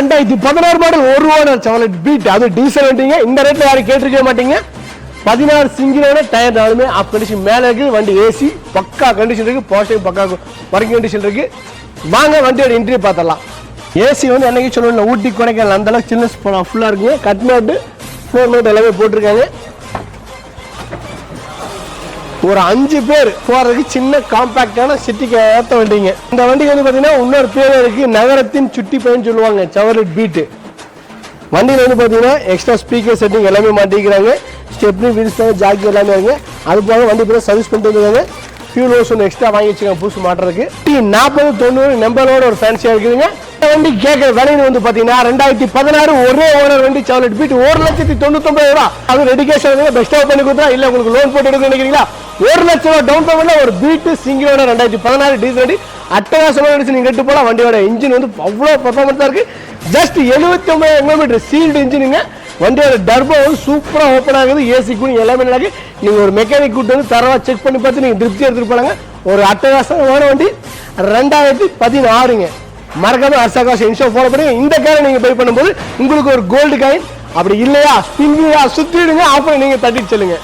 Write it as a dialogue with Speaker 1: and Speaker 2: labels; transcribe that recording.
Speaker 1: ரெண்டாயிரத்தி பதினாறு மாடல் ஒரு ஓனர் செவலட் பீட் அது டீசல் வண்டிங்க. இந்த ரேட்ல யாரும் கேட்டிருக்க மாட்டீங்க. பதினாறு சிங்கிளோட டயர் நாலுமே ஆஃப் கண்டிஷன் மேலே இருக்குது வண்டி ஏசி பக்கா கண்டிஷன் இருக்குது போஸ்டிங் பக்கா ஒர்க்கிங் கண்டிஷன் இருக்குது வாங்க வண்டியோட இன்டர்வியூ பார்த்துடலாம். ஏசி வந்து என்னைக்கு சொல்லணும் ஊட்டி கொடைக்கானல் அந்த அளவுக்கு சில்னஸ் ஃபுல்லாக இருக்குங்க. கட் நோட்டு ஃபோர் நோட் எல்லாமே போட்டிருக்காங்க. ஒரு அஞ்சு பேர் போறதுக்கு சின்ன காம்பாக்டான சிட்டிக்கு ஏற்ற வண்டிங்க. இந்த வண்டிக்கு வந்து பார்த்தீங்கன்னா இன்னொரு பேர் இருக்கு நகரத்தின் சுட்டி பையன் சொல்லுவாங்க சவர்லெட் பீட்டு வண்டியில் வந்து பார்த்தீங்கன்னா எக்ஸ்ட்ரா ஸ்பீக்கர் செட்டிங் எல்லாமே மாட்டிக்கிறாங்க. ஸ்டெப்னி வீல்ஸ் ஜாக்கி எல்லாமே இருக்கு அது போக வண்டி பேர் சர்வீஸ் பண்ணிட்டு வந்துருக்காங்க ஃபியூல் ஹோஸ் ஒன்று எக்ஸ்ட்ரா வாங்கி வச்சுக்கோங்க புதுசு மாட்டுறதுக்கு டி நாற்பது தொண்ணூறு நம்பரோட ஒரு ஃபேன்சியாக இருக்குதுங்க. வண்டி கேட்குற விலைன்னு வந்து பார்த்தீங்கன்னா ரெண்டாயிரத்தி பதினாறு ஒரே ஓனர் வண்டி சவலட் பீட் ஒரு லட்சத்தி தொண்ணூத்தொம்பது ரூபா. அது ரெடிகேஷன் பெஸ்ட்டாக பண்ணி கொடுத்தா இல்லை உங்களுக்கு லோன் போட்டு எடுக்க நினைக்கிறீங்களா? ஒரு லட்சம் ரூபா டவுன் பேமெண்ட்ல ஒரு பீட்டு சிங்கிளோட ரெண்டாயிரத்தி பதினாறு டீசல் வண்டி. அட்டகாசமாக அடிச்சு நீங்கள் எட்டு போகலாம் வண்டியோட இன்ஜின் வந்து அவ்வளோ பர்ஃபார்மன்ஸாக இருக்கு. ஜஸ்ட் எழுபத்தி ஒன்பது கிலோமீட்டர் சீல்டு இன்ஜினுங்க வண்டியோட டர்போ வந்து சூப்பராக ஓப்பன் ஆகுது ஏசி கூலிங் எல்லாமே நல்லா நீங்கள் ஒரு மெக்கானிக் கூட்டு வந்து தரவா செக் பண்ணி பார்த்து நீங்கள் திருப்தி எடுத்துட்டு போனாங்க ஒரு அட்டகாசமான வண்டி. ரெண்டாயிரத்தி பதினாறுங்க. மறக்காம அர்சாகாஷ் இன்ஷோ ஃபாலோ பண்ணி இந்த காரை நீங்கள் பை பண்ணும்போது உங்களுக்கு ஒரு கோல்டு காயின் அப்படி இல்லையா? ஸ்பின்னியா சுற்றிடுங்க அப்புறம் நீங்கள் தட்டிட்டு செல்லுங்க.